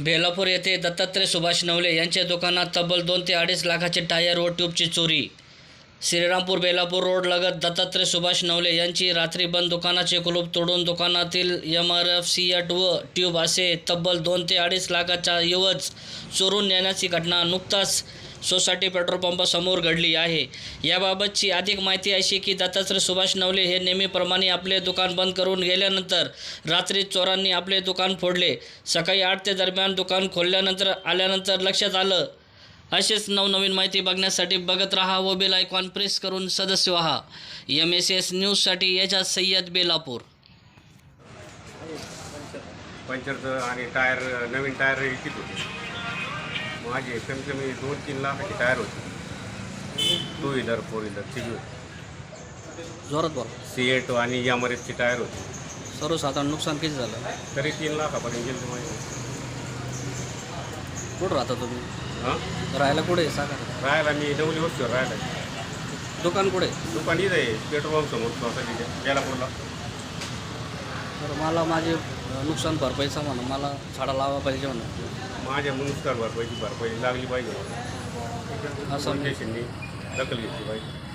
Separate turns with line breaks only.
बेलापूर येथे दत्तात्रय सुभाष नवले यांच्या दुकानात तब्बल दोन ते अडीच लाखाचे टायर व ट्यूबची चोरी. श्रीरामपूर बेलापूर रोड लगत दत्तात्रय सुभाष नवले यांची रात्री बंद दुकानाचे कुलूप तोडून दुकानातील एम आर एफ सीएट व ट्यूब असे तब्बल दोन ते अडीच लाखाचा एवज चोरून नेण्याची घटना नुकताच सोसायटी पेट्रोल पंपासमोर घडली आहे. याबाबतची अधिक माहिती अशी की दत्तात्रय सुभाष नवले हे नेहमीप्रमाणे आपले दुकान बंद करून गेल्यानंतर रात्री चोरांनी आपले दुकान फोडले. सकाळी आठ ते दरम्यान दुकान खोलल्यानंतर आल्यानंतर लक्षात आलं. असेच नवनवीन माहिती बघण्यासाठी बघत राहा व बेल आयकॉन प्रेस करून सदस्य व्हा. एम एस एस न्यूजसाठी याच्या सय्यद बेलापूर.
पंचरचं आणि टायर नवीन टायर इच्छित होते. माझे कमी कमी दोन तीन लाखाचे टायर होते. टू व्हीलर फोर व्हीलर तिघी.
जोरात बोला.
सी एट आणि एम आर एफचे टायर होते.
सर्वसाधारण नुकसान किती झालं?
तरी तीन लाखापर्यंत गेले माझे.
कुठं राहता तुम्ही?
हां?
राहायला कुठे सांगा
राहायला मी डवली वस्तीवर राहायला.
दुकान कुठे
दुकान इथं आहे पेट्रोल पंप समोर सोसायटीच्या बेलापूरला.
तर मला माझे नुकसान भरपाईचा म्हणा मला झाडा लावा पाहिजे म्हणा.
माझ्या नुकसान भरपाईची भरपाई लागली पाहिजे.
असं
स्टेशननी दखल घेतली पाहिजे.